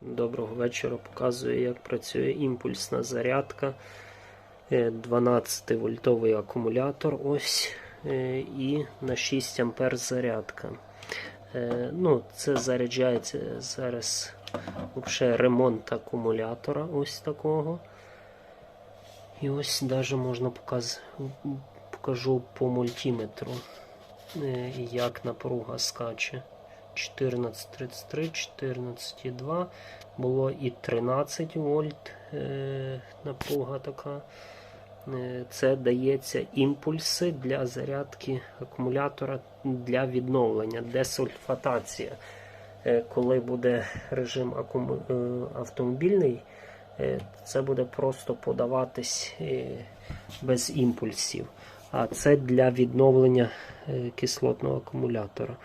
Доброго вечора. Показую, як працює імпульсна зарядка. Е, 12 вольтовий акумулятор. Ось е, і на 6 ампер зарядка. Е, Ну, це заряджається зараз взагалі ремонт акумулятора. Ось такого. І ось навіть можна показ... покажу по мультиметру, е, як напруга скаче. 14.33, 14.2. Було і 13 вольт е, напруга така. Е, Це дається імпульси для зарядки акумулятора для відновлення, десульфатація. Е, Коли буде режим автомобільний, це буде просто подаватись без імпульсів. А це для відновлення кислотного акумулятора.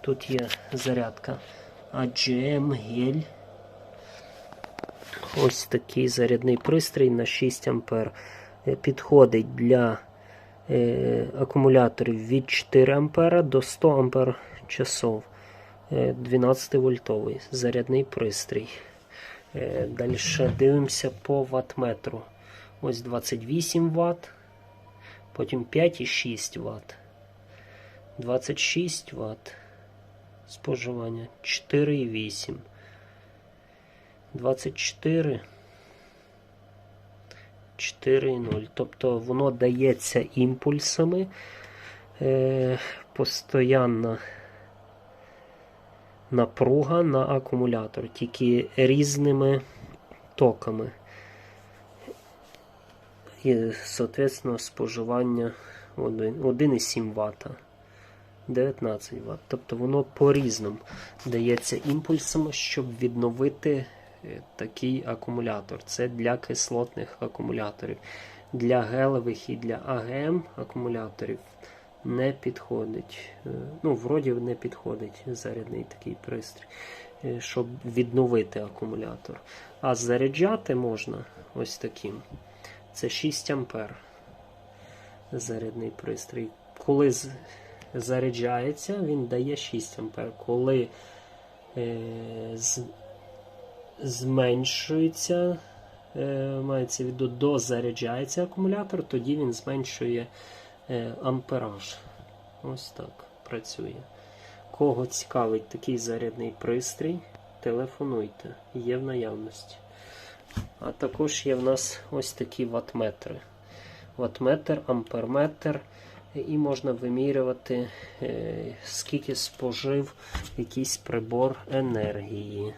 Тут є зарядка AGM гель. Ось такий зарядний пристрій на 6 А. Підходить для е, акумуляторів від 4 А до 100 А часов. 12 вольтовий зарядний пристрій. Е, Далі дивимося по ваттметру. Ось 28 Вт, потім 5,6 Вт. 26 Вт споживання 4,8. 24. 4,0. Тобто воно дається імпульсами. Е, постоянна напруга на акумулятор, тільки різними токами. І, соответственно, споживання 1,7 Вт. 19 Вт. Тобто воно по-різному дається імпульсами, щоб відновити е, такий акумулятор. Це для кислотних акумуляторів. Для гелевих і для АГМ акумуляторів не підходить. Е, Ну, вроді не підходить зарядний такий пристрій, е, щоб відновити акумулятор. А заряджати можна ось таким. Це 6 ампер зарядний пристрій. Коли заряджається, він дає 6 А. Коли е, з, зменшується, е, мається в дозаряджається акумулятор, тоді він зменшує е, ампераж. Ось так працює. Кого цікавить такий зарядний пристрій, телефонуйте, є в наявності. А також є в нас ось такі ватметри. Ватметр, амперметр і можна вимірювати, е, скільки спожив якийсь прибор енергії.